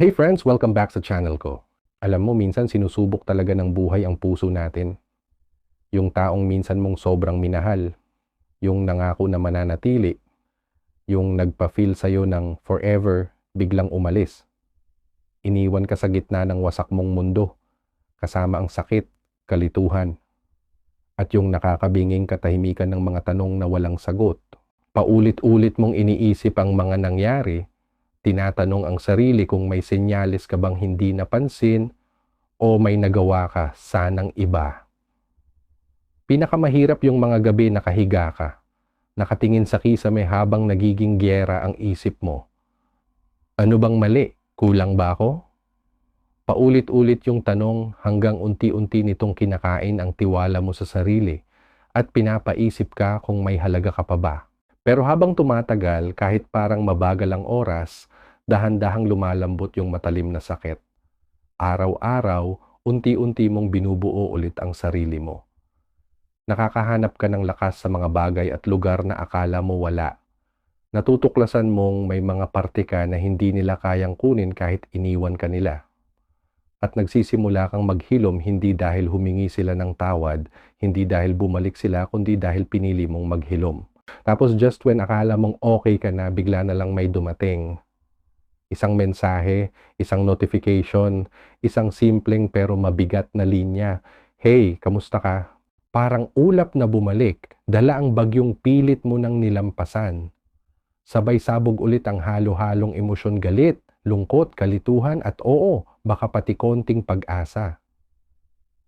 Hey friends, welcome back sa channel ko. Alam mo, minsan sinusubok talaga ng buhay ang puso natin. Yung taong minsan mong sobrang minahal, yung nangako na mananatili, yung nagpa-feel sa'yo ng forever, biglang umalis. Iniwan ka sa gitna ng wasak mong mundo, kasama ang sakit, kalituhan, at yung nakakabinging katahimikan ng mga tanong na walang sagot. Paulit-ulit mong iniisip ang mga nangyari, tinatanong ang sarili kung may senyales ka bang hindi napansin o may nagawa ka sanang iba. Pinakamahirap yung mga gabi nakahiga ka, nakatingin sa kisame habang nagiging gyera ang isip mo. Ano bang mali? Kulang ba ako? Paulit-ulit yung tanong hanggang unti-unti nitong kinakain ang tiwala mo sa sarili at pinapaisip ka kung may halaga ka pa ba. Pero habang tumatagal, kahit parang mabagal ang oras, dahan-dahang lumalambot yung matalim na sakit. Araw-araw, unti-unti mong binubuo ulit ang sarili mo. Nakakahanap ka ng lakas sa mga bagay at lugar na akala mo wala. Natutuklasan mong may mga parte ka na hindi nila kayang kunin kahit iniwan ka nila. At nagsisimula kang maghilom hindi dahil humingi sila ng tawad, hindi dahil bumalik sila, kundi dahil pinili mong maghilom. Tapos just when akala mong okay ka na, bigla na lang may dumating. Isang mensahe, isang notification, isang simpleng pero mabigat na linya. Hey, kamusta ka? Parang ulap na bumalik, dala ang bagyong pilit mo nang nilampasan. Sabay sabog ulit ang halo-halong emosyon galit, lungkot, kalituhan at oo, baka pati konting pag-asa.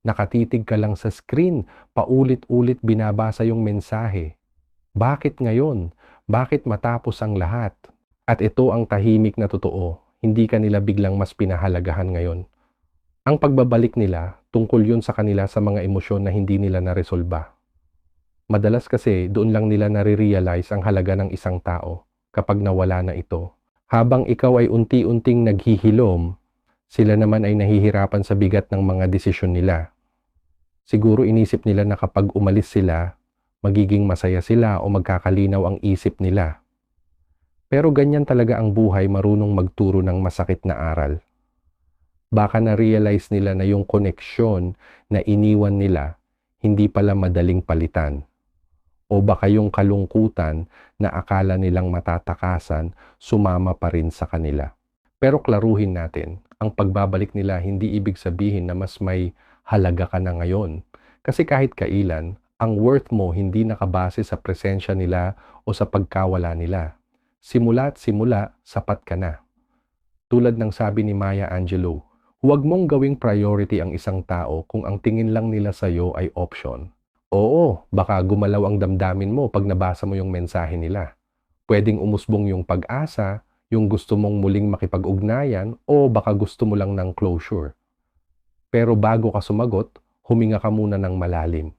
Nakatitig ka lang sa screen, paulit-ulit binabasa yung mensahe. Bakit ngayon? Bakit matapos ang lahat? At ito ang tahimik na totoo, hindi ka nila biglang mas pinahalagahan ngayon. Ang pagbabalik nila, tungkol yun sa kanila sa mga emosyon na hindi nila naresolba. Madalas kasi doon lang nila nare-realize ang halaga ng isang tao kapag nawala na ito. Habang ikaw ay unti-unting naghihilom, sila naman ay nahihirapan sa bigat ng mga desisyon nila. Siguro inisip nila na kapag umalis sila, magiging masaya sila o magkakalinaw ang isip nila. Pero ganyan talaga ang buhay marunong magturo ng masakit na aral. Baka na-realize nila na yung koneksyon na iniwan nila hindi pala madaling palitan. O baka yung kalungkutan na akala nilang matatakasan sumama pa rin sa kanila. Pero klaruhin natin, ang pagbabalik nila hindi ibig sabihin na mas may halaga ka na ngayon. Kasi kahit kailan, ang worth mo hindi nakabase sa presensya nila o sa pagkawala nila simula't simula, sapat ka na. Tulad ng sabi ni Maya Angelou, huwag mong gawing priority ang isang tao kung ang tingin lang nila sa iyo ay option. Oo, baka gumalaw ang damdamin mo pag nabasa mo yung mensahe nila. Pwedeng umusbong yung pag-asa, yung gusto mong muling makipag-ugnayan, o baka gusto mo lang ng closure. Pero bago ka sumagot, huminga ka muna ng malalim.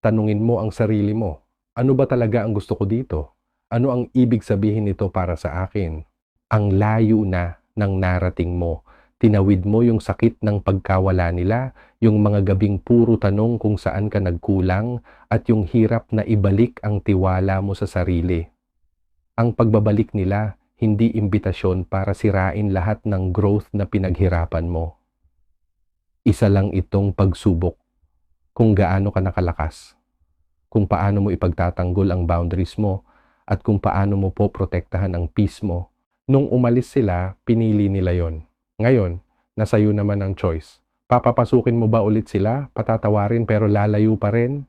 Tanungin mo ang sarili mo, ano ba talaga ang gusto ko dito? Ano ang ibig sabihin nito para sa akin? Ang layo na ng narating mo. Tinawid mo yung sakit ng pagkawala nila, yung mga gabing puro tanong kung saan ka nagkulang, at yung hirap na ibalik ang tiwala mo sa sarili. Ang pagbabalik nila, hindi imbitasyon para sirain lahat ng growth na pinaghirapan mo. Isa lang itong pagsubok kung gaano ka nakalakas, kung paano mo ipagtatanggol ang boundaries mo, at kung paano mo po protektahan ang peace mo. Nung umalis sila, pinili nila yon. Ngayon, nasa iyo naman ang choice. Papapasukin mo ba ulit sila, patatawarin pero lalayo pa rin?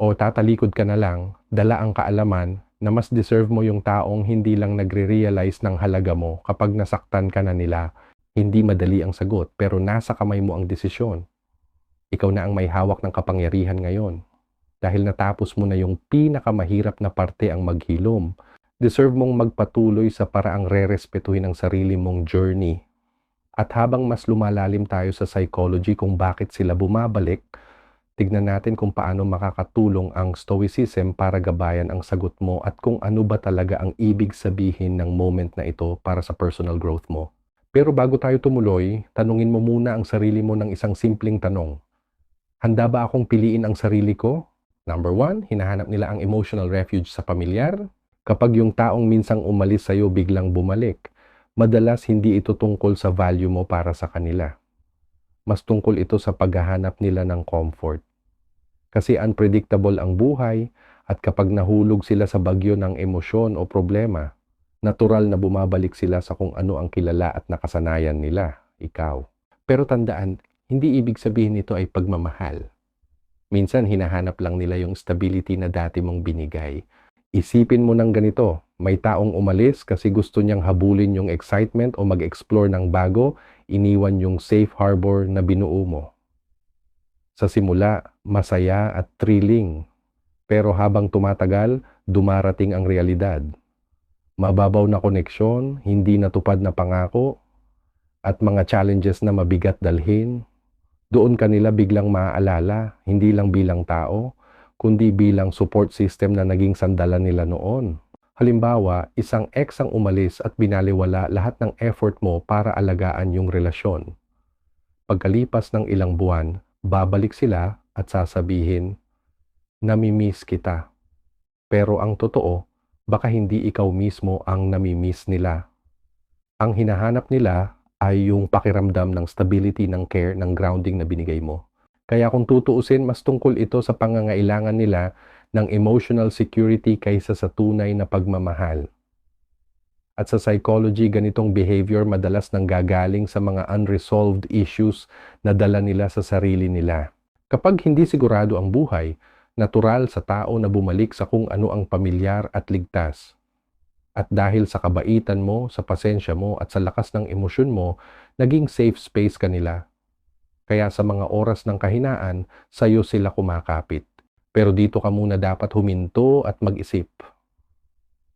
O tatalikod ka na lang, dala ang kaalaman na mas deserve mo yung taong hindi lang nagre-realize ng halaga mo kapag nasaktan ka na nila. Hindi madali ang sagot pero nasa kamay mo ang desisyon. Ikaw na ang may hawak ng kapangyarihan ngayon dahil natapos mo na yung pinakamahirap na parte ang maghilom. Deserve mong magpatuloy sa paraang re-respetuhin ang sarili mong journey. At habang mas lumalalim tayo sa psychology kung bakit sila bumabalik, tignan natin kung paano makakatulong ang stoicism para gabayan ang sagot mo at kung ano ba talaga ang ibig sabihin ng moment na ito para sa personal growth mo. Pero bago tayo tumuloy, tanungin mo muna ang sarili mo ng isang simpleng tanong. Handa ba akong piliin ang sarili ko Number one, hinahanap nila ang emotional refuge sa pamilyar. Kapag yung taong minsang umalis sa'yo biglang bumalik, madalas hindi ito tungkol sa value mo para sa kanila. Mas tungkol ito sa paghahanap nila ng comfort. Kasi unpredictable ang buhay at kapag nahulog sila sa bagyo ng emosyon o problema, natural na bumabalik sila sa kung ano ang kilala at nakasanayan nila, ikaw. Pero tandaan, hindi ibig sabihin nito ay pagmamahal. Minsan hinahanap lang nila yung stability na dati mong binigay. Isipin mo ng ganito, may taong umalis kasi gusto niyang habulin yung excitement o mag-explore ng bago, iniwan yung safe harbor na binuo mo. Sa simula, masaya at thrilling. Pero habang tumatagal, dumarating ang realidad. Mababaw na koneksyon, hindi natupad na pangako, at mga challenges na mabigat dalhin, doon kanila biglang maaalala, hindi lang bilang tao, kundi bilang support system na naging sandalan nila noon. Halimbawa, isang ex ang umalis at binaliwala lahat ng effort mo para alagaan yung relasyon. Pagkalipas ng ilang buwan, babalik sila at sasabihin, Namimiss kita. Pero ang totoo, baka hindi ikaw mismo ang namimiss nila. Ang hinahanap nila ay yung pakiramdam ng stability ng care ng grounding na binigay mo. Kaya kung tutuusin, mas tungkol ito sa pangangailangan nila ng emotional security kaysa sa tunay na pagmamahal. At sa psychology, ganitong behavior madalas nang gagaling sa mga unresolved issues na dala nila sa sarili nila. Kapag hindi sigurado ang buhay, natural sa tao na bumalik sa kung ano ang pamilyar at ligtas. At dahil sa kabaitan mo, sa pasensya mo at sa lakas ng emosyon mo, naging safe space ka nila. Kaya sa mga oras ng kahinaan, sa'yo sila kumakapit. Pero dito ka muna dapat huminto at mag-isip.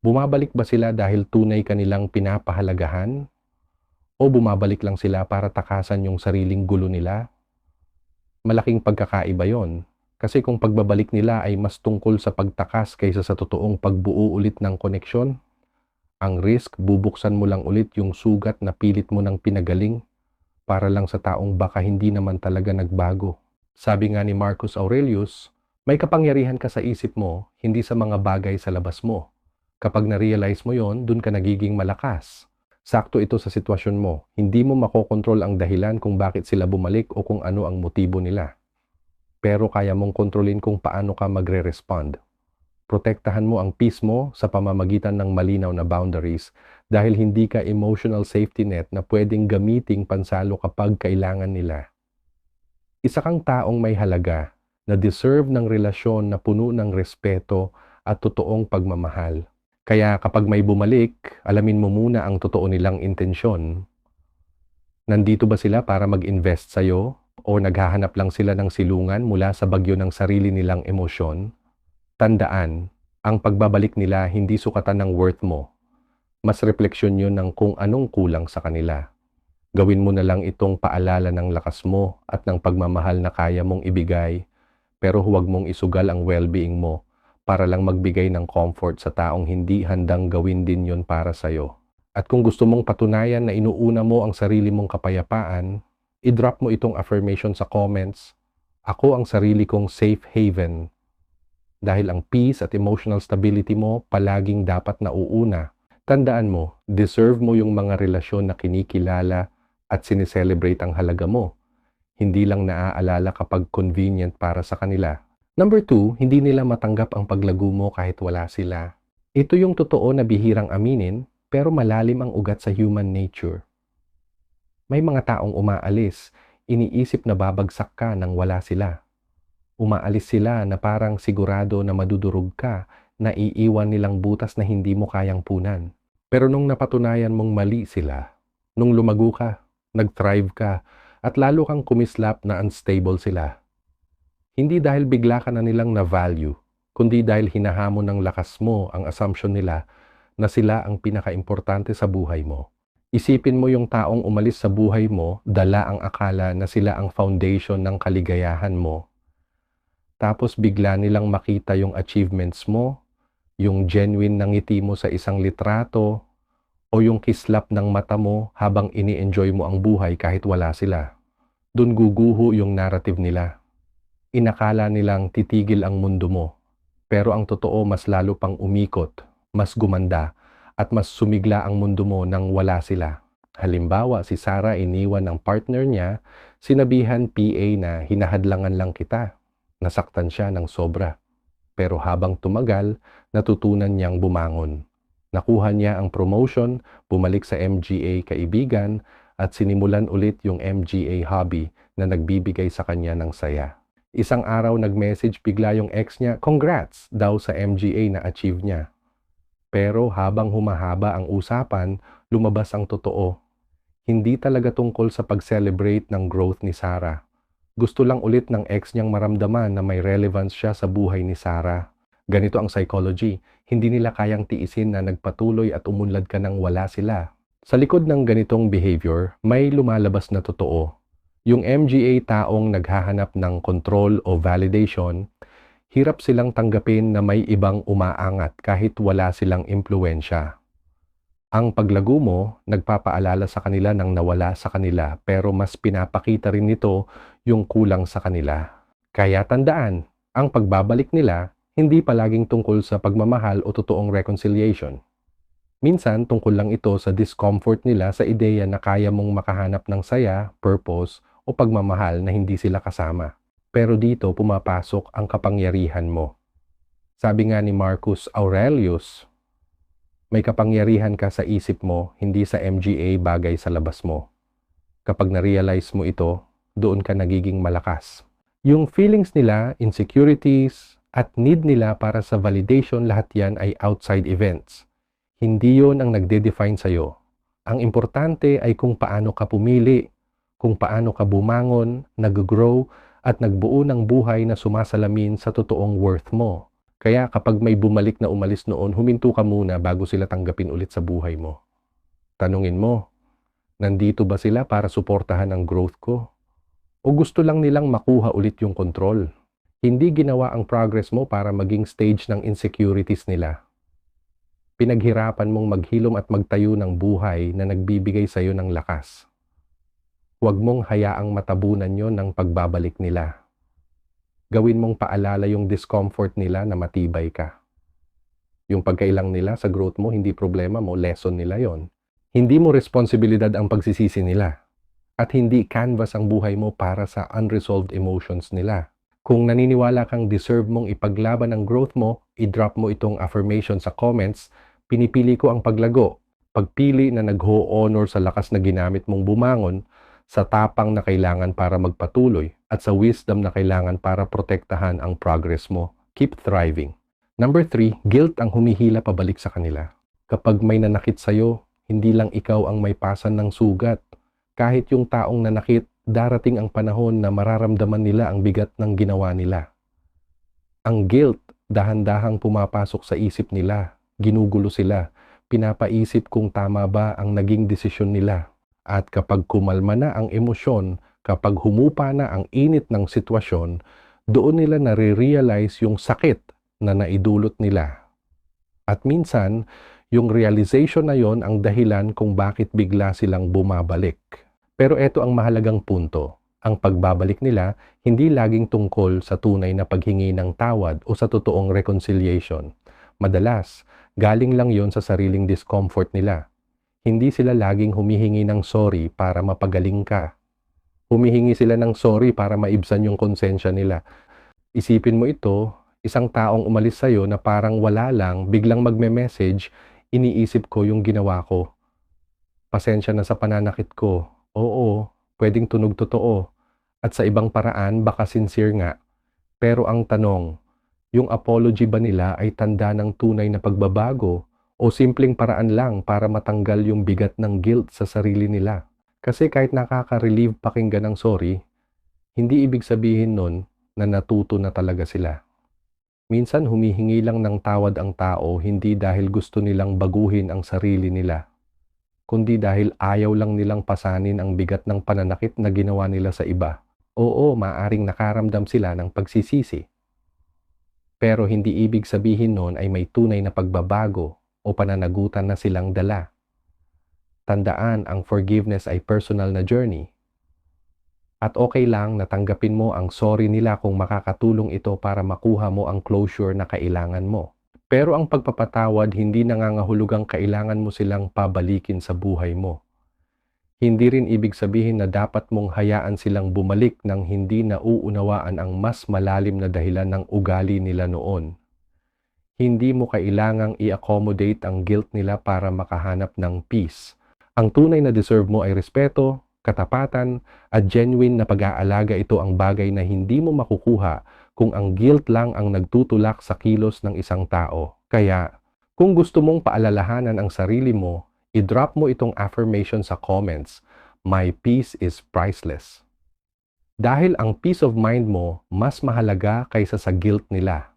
Bumabalik ba sila dahil tunay kanilang pinapahalagahan? O bumabalik lang sila para takasan yung sariling gulo nila? Malaking pagkakaiba yon. Kasi kung pagbabalik nila ay mas tungkol sa pagtakas kaysa sa totoong pagbuo ulit ng koneksyon, ang risk, bubuksan mo lang ulit yung sugat na pilit mo ng pinagaling para lang sa taong baka hindi naman talaga nagbago. Sabi nga ni Marcus Aurelius, may kapangyarihan ka sa isip mo, hindi sa mga bagay sa labas mo. Kapag na-realize mo yon, dun ka nagiging malakas. Sakto ito sa sitwasyon mo. Hindi mo makokontrol ang dahilan kung bakit sila bumalik o kung ano ang motibo nila. Pero kaya mong kontrolin kung paano ka magre-respond protektahan mo ang peace mo sa pamamagitan ng malinaw na boundaries dahil hindi ka emotional safety net na pwedeng gamiting pansalo kapag kailangan nila. Isa kang taong may halaga na deserve ng relasyon na puno ng respeto at totoong pagmamahal. Kaya kapag may bumalik, alamin mo muna ang totoo nilang intensyon. Nandito ba sila para mag-invest sa'yo o naghahanap lang sila ng silungan mula sa bagyo ng sarili nilang emosyon? Tandaan, ang pagbabalik nila hindi sukatan ng worth mo. Mas refleksyon yun ng kung anong kulang sa kanila. Gawin mo na lang itong paalala ng lakas mo at ng pagmamahal na kaya mong ibigay, pero huwag mong isugal ang well-being mo para lang magbigay ng comfort sa taong hindi handang gawin din yon para sa'yo. At kung gusto mong patunayan na inuuna mo ang sarili mong kapayapaan, i-drop mo itong affirmation sa comments. Ako ang sarili kong safe haven dahil ang peace at emotional stability mo palaging dapat nauuna. Tandaan mo, deserve mo yung mga relasyon na kinikilala at sineselebrate ang halaga mo. Hindi lang naaalala kapag convenient para sa kanila. Number two, hindi nila matanggap ang paglago mo kahit wala sila. Ito yung totoo na bihirang aminin, pero malalim ang ugat sa human nature. May mga taong umaalis, iniisip na babagsak ka nang wala sila umaalis sila na parang sigurado na madudurog ka na iiwan nilang butas na hindi mo kayang punan. Pero nung napatunayan mong mali sila, nung lumago ka, nag-thrive ka, at lalo kang kumislap na unstable sila. Hindi dahil bigla ka na nilang na-value, kundi dahil hinahamon ng lakas mo ang assumption nila na sila ang pinaka-importante sa buhay mo. Isipin mo yung taong umalis sa buhay mo, dala ang akala na sila ang foundation ng kaligayahan mo tapos bigla nilang makita yung achievements mo, yung genuine na ngiti mo sa isang litrato, o yung kislap ng mata mo habang ini-enjoy mo ang buhay kahit wala sila. Doon guguho yung narrative nila. Inakala nilang titigil ang mundo mo. Pero ang totoo mas lalo pang umikot, mas gumanda, at mas sumigla ang mundo mo nang wala sila. Halimbawa, si Sarah iniwan ng partner niya, sinabihan PA na hinahadlangan lang kita. Nasaktan siya ng sobra. Pero habang tumagal, natutunan niyang bumangon. Nakuha niya ang promotion, bumalik sa MGA kaibigan, at sinimulan ulit yung MGA hobby na nagbibigay sa kanya ng saya. Isang araw nag-message bigla yung ex niya, congrats daw sa MGA na achieve niya. Pero habang humahaba ang usapan, lumabas ang totoo. Hindi talaga tungkol sa pag-celebrate ng growth ni Sarah. Gusto lang ulit ng ex niyang maramdaman na may relevance siya sa buhay ni Sarah. Ganito ang psychology, hindi nila kayang tiisin na nagpatuloy at umunlad ka nang wala sila. Sa likod ng ganitong behavior, may lumalabas na totoo. Yung MGA taong naghahanap ng control o validation, hirap silang tanggapin na may ibang umaangat kahit wala silang impluensya. Ang paglago mo, nagpapaalala sa kanila ng nawala sa kanila pero mas pinapakita rin nito yung kulang sa kanila. Kaya tandaan, ang pagbabalik nila hindi palaging tungkol sa pagmamahal o totoong reconciliation. Minsan tungkol lang ito sa discomfort nila sa ideya na kaya mong makahanap ng saya, purpose o pagmamahal na hindi sila kasama. Pero dito pumapasok ang kapangyarihan mo. Sabi nga ni Marcus Aurelius, may kapangyarihan ka sa isip mo, hindi sa MGA bagay sa labas mo. Kapag na-realize mo ito, doon ka nagiging malakas. Yung feelings nila, insecurities, at need nila para sa validation lahat yan ay outside events. Hindi yon ang nagde-define sa'yo. Ang importante ay kung paano ka pumili, kung paano ka bumangon, nag-grow, at nagbuo ng buhay na sumasalamin sa totoong worth mo. Kaya kapag may bumalik na umalis noon, huminto ka muna bago sila tanggapin ulit sa buhay mo. Tanungin mo, nandito ba sila para suportahan ang growth ko? O gusto lang nilang makuha ulit yung control? Hindi ginawa ang progress mo para maging stage ng insecurities nila. Pinaghirapan mong maghilom at magtayo ng buhay na nagbibigay sa iyo ng lakas. Huwag mong hayaang matabunan yon ng pagbabalik nila gawin mong paalala yung discomfort nila na matibay ka. Yung pagkailang nila sa growth mo, hindi problema mo, lesson nila yon. Hindi mo responsibilidad ang pagsisisi nila. At hindi canvas ang buhay mo para sa unresolved emotions nila. Kung naniniwala kang deserve mong ipaglaban ang growth mo, i-drop mo itong affirmation sa comments, pinipili ko ang paglago. Pagpili na nag-ho-honor sa lakas na ginamit mong bumangon, sa tapang na kailangan para magpatuloy at sa wisdom na kailangan para protektahan ang progress mo. Keep thriving. Number three, guilt ang humihila pabalik sa kanila. Kapag may nanakit sa'yo, hindi lang ikaw ang may pasan ng sugat. Kahit yung taong nanakit, darating ang panahon na mararamdaman nila ang bigat ng ginawa nila. Ang guilt, dahan-dahang pumapasok sa isip nila. Ginugulo sila. Pinapaisip kung tama ba ang naging desisyon nila at kapag kumalma na ang emosyon, kapag humupa na ang init ng sitwasyon, doon nila nare-realize yung sakit na naidulot nila. At minsan, yung realization na yon ang dahilan kung bakit bigla silang bumabalik. Pero ito ang mahalagang punto. Ang pagbabalik nila hindi laging tungkol sa tunay na paghingi ng tawad o sa totoong reconciliation. Madalas, galing lang yon sa sariling discomfort nila hindi sila laging humihingi ng sorry para mapagaling ka. Humihingi sila ng sorry para maibsan yung konsensya nila. Isipin mo ito, isang taong umalis sa'yo na parang wala lang, biglang magme-message, iniisip ko yung ginawa ko. Pasensya na sa pananakit ko. Oo, pwedeng tunog totoo. At sa ibang paraan, baka sincere nga. Pero ang tanong, yung apology ba nila ay tanda ng tunay na pagbabago o simpleng paraan lang para matanggal yung bigat ng guilt sa sarili nila. Kasi kahit nakaka-relieve pakinggan ng sorry, hindi ibig sabihin nun na natuto na talaga sila. Minsan humihingi lang ng tawad ang tao hindi dahil gusto nilang baguhin ang sarili nila, kundi dahil ayaw lang nilang pasanin ang bigat ng pananakit na ginawa nila sa iba. Oo, maaring nakaramdam sila ng pagsisisi. Pero hindi ibig sabihin nun ay may tunay na pagbabago o pananagutan na silang dala. Tandaan ang forgiveness ay personal na journey. At okay lang na tanggapin mo ang sorry nila kung makakatulong ito para makuha mo ang closure na kailangan mo. Pero ang pagpapatawad hindi nangangahulugang kailangan mo silang pabalikin sa buhay mo. Hindi rin ibig sabihin na dapat mong hayaan silang bumalik nang hindi nauunawaan ang mas malalim na dahilan ng ugali nila noon. Hindi mo kailangang i-accommodate ang guilt nila para makahanap ng peace. Ang tunay na deserve mo ay respeto, katapatan, at genuine na pag-aalaga ito ang bagay na hindi mo makukuha kung ang guilt lang ang nagtutulak sa kilos ng isang tao. Kaya, kung gusto mong paalalahanan ang sarili mo, i-drop mo itong affirmation sa comments, My peace is priceless. Dahil ang peace of mind mo mas mahalaga kaysa sa guilt nila.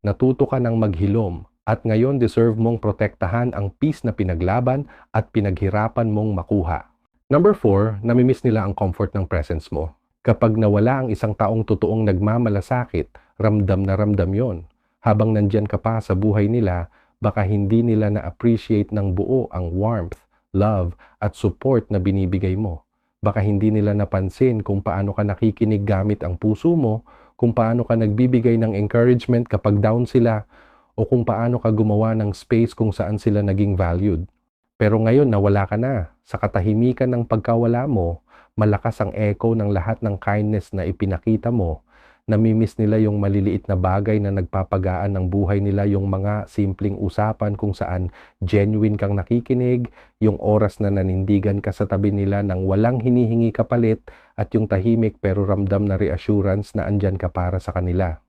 Natuto ka ng maghilom at ngayon deserve mong protektahan ang peace na pinaglaban at pinaghirapan mong makuha. Number 4, namimiss nila ang comfort ng presence mo. Kapag nawala ang isang taong totoong nagmamalasakit, ramdam na ramdam yon. Habang nandyan ka pa sa buhay nila, baka hindi nila na-appreciate ng buo ang warmth, love, at support na binibigay mo. Baka hindi nila napansin kung paano ka nakikinig gamit ang puso mo, kung paano ka nagbibigay ng encouragement kapag down sila, o kung paano ka gumawa ng space kung saan sila naging valued. Pero ngayon nawala ka na, sa katahimikan ng pagkawala mo, malakas ang echo ng lahat ng kindness na ipinakita mo, namimiss nila yung maliliit na bagay na nagpapagaan ng buhay nila yung mga simpleng usapan kung saan genuine kang nakikinig, yung oras na nanindigan ka sa tabi nila nang walang hinihingi kapalit at yung tahimik pero ramdam na reassurance na andyan ka para sa kanila.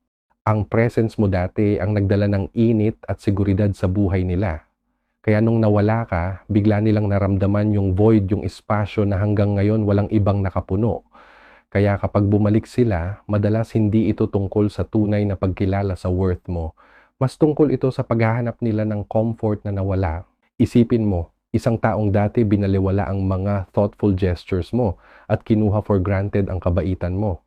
Ang presence mo dati ang nagdala ng init at seguridad sa buhay nila. Kaya nung nawala ka, bigla nilang naramdaman yung void, yung espasyo na hanggang ngayon walang ibang nakapuno. Kaya kapag bumalik sila, madalas hindi ito tungkol sa tunay na pagkilala sa worth mo. Mas tungkol ito sa paghahanap nila ng comfort na nawala. Isipin mo, isang taong dati binaliwala ang mga thoughtful gestures mo at kinuha for granted ang kabaitan mo.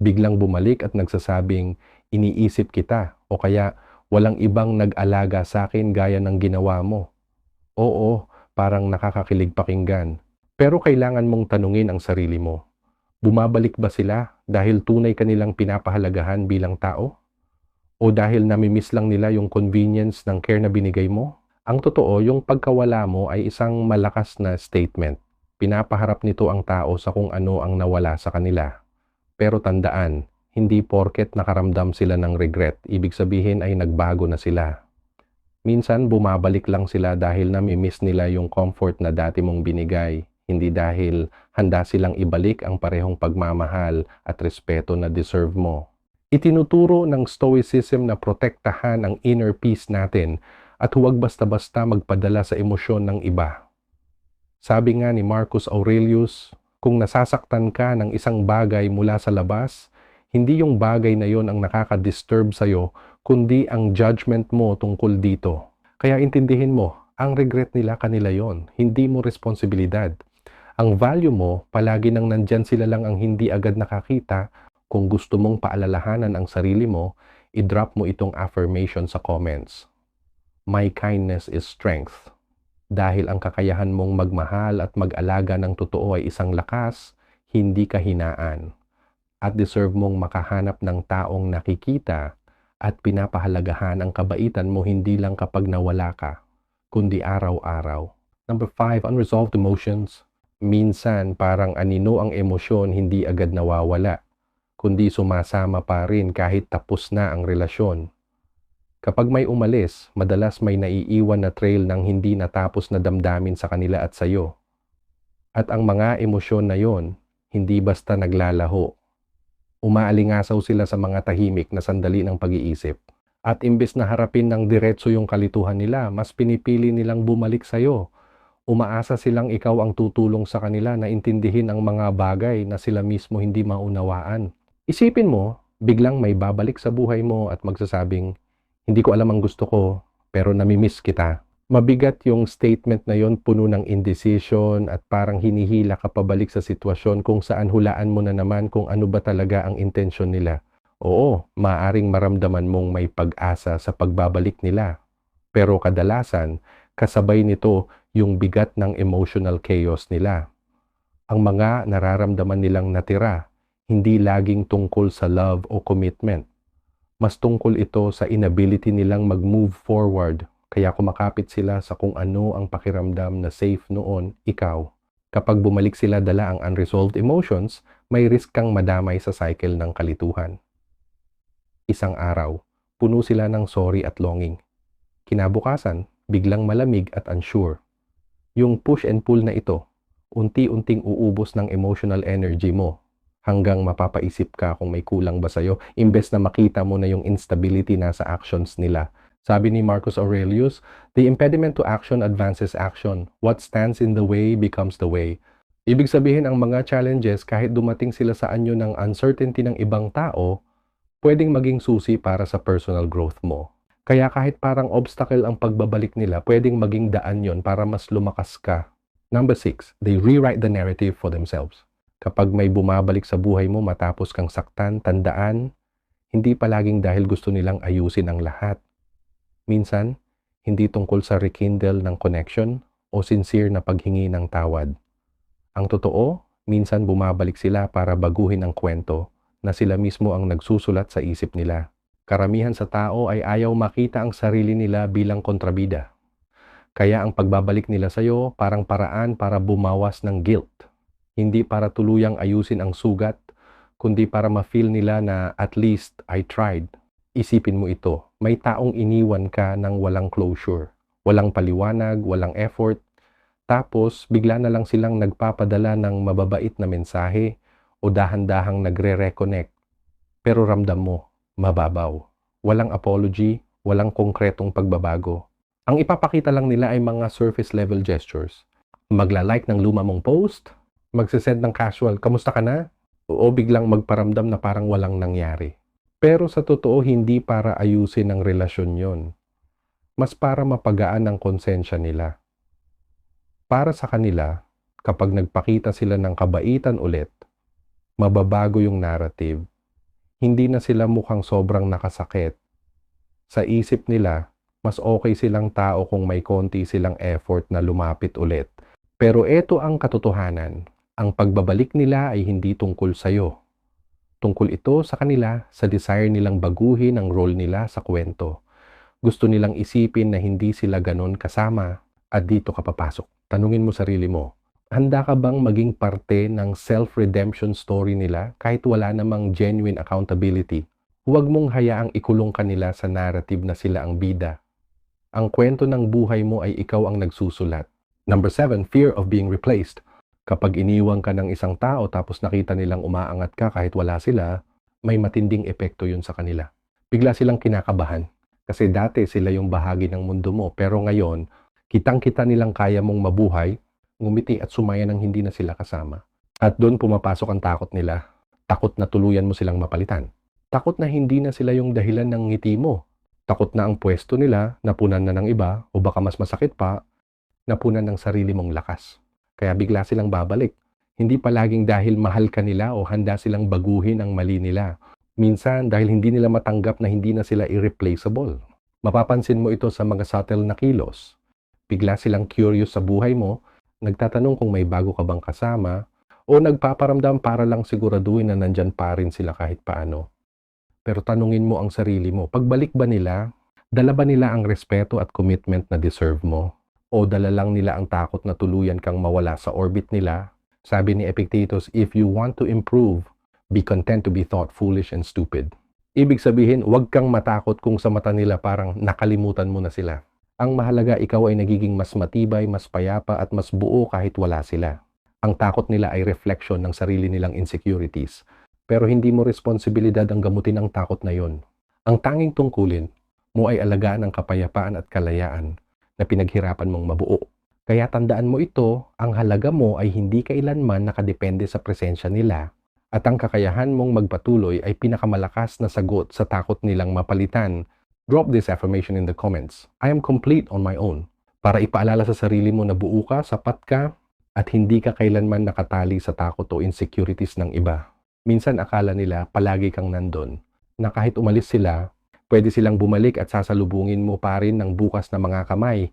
Biglang bumalik at nagsasabing, iniisip kita o kaya Walang ibang nag-alaga sa akin gaya ng ginawa mo. Oo, parang nakakakilig pakinggan. Pero kailangan mong tanungin ang sarili mo. Bumabalik ba sila dahil tunay kanilang pinapahalagahan bilang tao? O dahil namimiss lang nila yung convenience ng care na binigay mo? Ang totoo, yung pagkawala mo ay isang malakas na statement. Pinapaharap nito ang tao sa kung ano ang nawala sa kanila. Pero tandaan, hindi porket nakaramdam sila ng regret, ibig sabihin ay nagbago na sila. Minsan bumabalik lang sila dahil nami-miss nila yung comfort na dati mong binigay, hindi dahil handa silang ibalik ang parehong pagmamahal at respeto na deserve mo. Itinuturo ng Stoicism na protektahan ang inner peace natin at huwag basta-basta magpadala sa emosyon ng iba. Sabi nga ni Marcus Aurelius, kung nasasaktan ka ng isang bagay mula sa labas, hindi yung bagay na yon ang nakaka-disturb sa'yo, kundi ang judgment mo tungkol dito. Kaya intindihin mo, ang regret nila kanila yon, hindi mo responsibilidad. Ang value mo, palagi nang nandyan sila lang ang hindi agad nakakita, kung gusto mong paalalahanan ang sarili mo, i-drop mo itong affirmation sa comments. My kindness is strength. Dahil ang kakayahan mong magmahal at mag-alaga ng totoo ay isang lakas, hindi kahinaan at deserve mong makahanap ng taong nakikita at pinapahalagahan ang kabaitan mo hindi lang kapag nawala ka, kundi araw-araw. Number five, unresolved emotions. Minsan parang anino ang emosyon hindi agad nawawala, kundi sumasama pa rin kahit tapos na ang relasyon. Kapag may umalis, madalas may naiiwan na trail ng hindi natapos na damdamin sa kanila at sayo. At ang mga emosyon na yon, hindi basta naglalaho, umaalingasaw sila sa mga tahimik na sandali ng pag-iisip. At imbes na harapin ng diretso yung kalituhan nila, mas pinipili nilang bumalik sa'yo. Umaasa silang ikaw ang tutulong sa kanila na intindihin ang mga bagay na sila mismo hindi maunawaan. Isipin mo, biglang may babalik sa buhay mo at magsasabing, hindi ko alam ang gusto ko, pero namimiss kita mabigat yung statement na yon puno ng indecision at parang hinihila ka pabalik sa sitwasyon kung saan hulaan mo na naman kung ano ba talaga ang intensyon nila. Oo, maaring maramdaman mong may pag-asa sa pagbabalik nila. Pero kadalasan, kasabay nito yung bigat ng emotional chaos nila. Ang mga nararamdaman nilang natira, hindi laging tungkol sa love o commitment. Mas tungkol ito sa inability nilang mag-move forward. Kaya kumakapit sila sa kung ano ang pakiramdam na safe noon, ikaw. Kapag bumalik sila dala ang unresolved emotions, may risk kang madamay sa cycle ng kalituhan. Isang araw, puno sila ng sorry at longing. Kinabukasan, biglang malamig at unsure. Yung push and pull na ito, unti-unting uubos ng emotional energy mo hanggang mapapaisip ka kung may kulang ba sa'yo, imbes na makita mo na yung instability na sa actions nila. Sabi ni Marcus Aurelius, the impediment to action advances action. What stands in the way becomes the way. Ibig sabihin ang mga challenges kahit dumating sila sa anyo ng uncertainty ng ibang tao, pwedeng maging susi para sa personal growth mo. Kaya kahit parang obstacle ang pagbabalik nila, pwedeng maging daan yon para mas lumakas ka. Number six, they rewrite the narrative for themselves. Kapag may bumabalik sa buhay mo matapos kang saktan, tandaan, hindi palaging dahil gusto nilang ayusin ang lahat. Minsan, hindi tungkol sa rekindle ng connection o sincere na paghingi ng tawad. Ang totoo, minsan bumabalik sila para baguhin ang kwento na sila mismo ang nagsusulat sa isip nila. Karamihan sa tao ay ayaw makita ang sarili nila bilang kontrabida. Kaya ang pagbabalik nila sa iyo parang paraan para bumawas ng guilt hindi para tuluyang ayusin ang sugat, kundi para ma-feel nila na at least I tried. Isipin mo ito, may taong iniwan ka ng walang closure, walang paliwanag, walang effort, tapos bigla na lang silang nagpapadala ng mababait na mensahe o dahan-dahang nagre-reconnect. Pero ramdam mo, mababaw. Walang apology, walang konkretong pagbabago. Ang ipapakita lang nila ay mga surface level gestures. Magla-like ng luma mong post, magsisend ng casual, kamusta ka na? O biglang magparamdam na parang walang nangyari. Pero sa totoo, hindi para ayusin ang relasyon yon. Mas para mapagaan ang konsensya nila. Para sa kanila, kapag nagpakita sila ng kabaitan ulit, mababago yung narrative. Hindi na sila mukhang sobrang nakasakit. Sa isip nila, mas okay silang tao kung may konti silang effort na lumapit ulit. Pero ito ang katotohanan. Ang pagbabalik nila ay hindi tungkol sa iyo. Tungkol ito sa kanila sa desire nilang baguhin ang role nila sa kwento. Gusto nilang isipin na hindi sila ganon kasama at dito ka papasok. Tanungin mo sarili mo, handa ka bang maging parte ng self-redemption story nila kahit wala namang genuine accountability? Huwag mong hayaang ikulong kanila sa narrative na sila ang bida. Ang kwento ng buhay mo ay ikaw ang nagsusulat. Number seven, fear of being replaced. Kapag iniwang ka ng isang tao tapos nakita nilang umaangat ka kahit wala sila, may matinding epekto yun sa kanila. Bigla silang kinakabahan. Kasi dati sila yung bahagi ng mundo mo. Pero ngayon, kitang-kita nilang kaya mong mabuhay, ngumiti at sumaya nang hindi na sila kasama. At doon pumapasok ang takot nila. Takot na tuluyan mo silang mapalitan. Takot na hindi na sila yung dahilan ng ngiti mo. Takot na ang pwesto nila, napunan na ng iba, o baka mas masakit pa, napunan ng sarili mong lakas. Kaya bigla silang babalik. Hindi palaging dahil mahal ka nila o handa silang baguhin ang mali nila. Minsan dahil hindi nila matanggap na hindi na sila irreplaceable. Mapapansin mo ito sa mga subtle na kilos. Bigla silang curious sa buhay mo, nagtatanong kung may bago ka bang kasama, o nagpaparamdam para lang siguraduhin na nandyan pa rin sila kahit paano. Pero tanungin mo ang sarili mo, pagbalik ba nila, dala ba nila ang respeto at commitment na deserve mo? O dala lang nila ang takot na tuluyan kang mawala sa orbit nila. Sabi ni Epictetus, if you want to improve, be content to be thought foolish and stupid. Ibig sabihin, huwag kang matakot kung sa mata nila parang nakalimutan mo na sila. Ang mahalaga ikaw ay nagiging mas matibay, mas payapa at mas buo kahit wala sila. Ang takot nila ay reflection ng sarili nilang insecurities. Pero hindi mo responsibilidad ang gamutin ang takot na yon. Ang tanging tungkulin mo ay alagaan ang kapayapaan at kalayaan na pinaghirapan mong mabuo. Kaya tandaan mo ito, ang halaga mo ay hindi kailanman nakadepende sa presensya nila at ang kakayahan mong magpatuloy ay pinakamalakas na sagot sa takot nilang mapalitan. Drop this affirmation in the comments. I am complete on my own. Para ipaalala sa sarili mo na buo ka, sapat ka, at hindi ka kailanman nakatali sa takot o insecurities ng iba. Minsan akala nila palagi kang nandun, na kahit umalis sila, Pwede silang bumalik at sasalubungin mo pa rin ng bukas na mga kamay.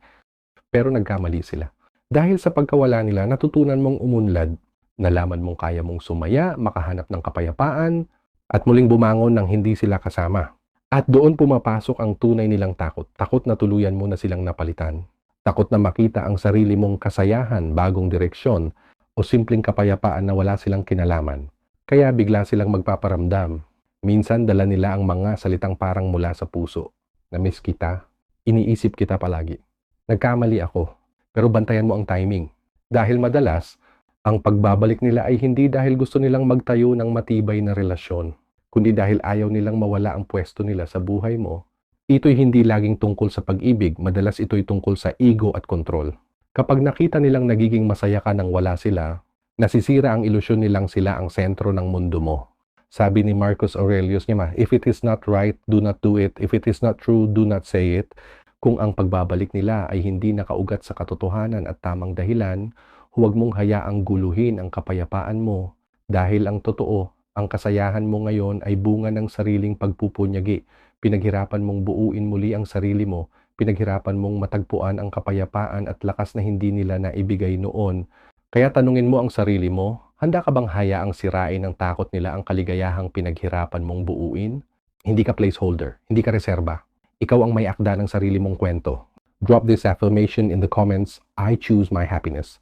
Pero nagkamali sila. Dahil sa pagkawala nila, natutunan mong umunlad. Nalaman mong kaya mong sumaya, makahanap ng kapayapaan, at muling bumangon nang hindi sila kasama. At doon pumapasok ang tunay nilang takot. Takot na tuluyan mo na silang napalitan. Takot na makita ang sarili mong kasayahan, bagong direksyon, o simpleng kapayapaan na wala silang kinalaman. Kaya bigla silang magpaparamdam. Minsan dala nila ang mga salitang parang mula sa puso. Na-miss kita, iniisip kita palagi. Nagkamali ako, pero bantayan mo ang timing. Dahil madalas, ang pagbabalik nila ay hindi dahil gusto nilang magtayo ng matibay na relasyon, kundi dahil ayaw nilang mawala ang pwesto nila sa buhay mo. Ito'y hindi laging tungkol sa pag-ibig, madalas ito'y tungkol sa ego at kontrol. Kapag nakita nilang nagiging masaya ka nang wala sila, nasisira ang ilusyon nilang sila ang sentro ng mundo mo. Sabi ni Marcus Aurelius niya, if it is not right, do not do it. If it is not true, do not say it. Kung ang pagbabalik nila ay hindi nakaugat sa katotohanan at tamang dahilan, huwag mong hayaang guluhin ang kapayapaan mo dahil ang totoo, ang kasayahan mo ngayon ay bunga ng sariling pagpupunyagi. Pinaghirapan mong buuin muli ang sarili mo, pinaghirapan mong matagpuan ang kapayapaan at lakas na hindi nila naibigay noon. Kaya tanungin mo ang sarili mo, handa ka bang hayaang sirain ng takot nila ang kaligayahang pinaghirapan mong buuin? Hindi ka placeholder, hindi ka reserba. Ikaw ang may akda ng sarili mong kwento. Drop this affirmation in the comments, I choose my happiness.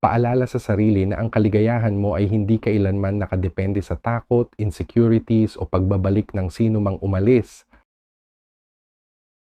Paalala sa sarili na ang kaligayahan mo ay hindi kailanman nakadepende sa takot, insecurities o pagbabalik ng sino mang umalis.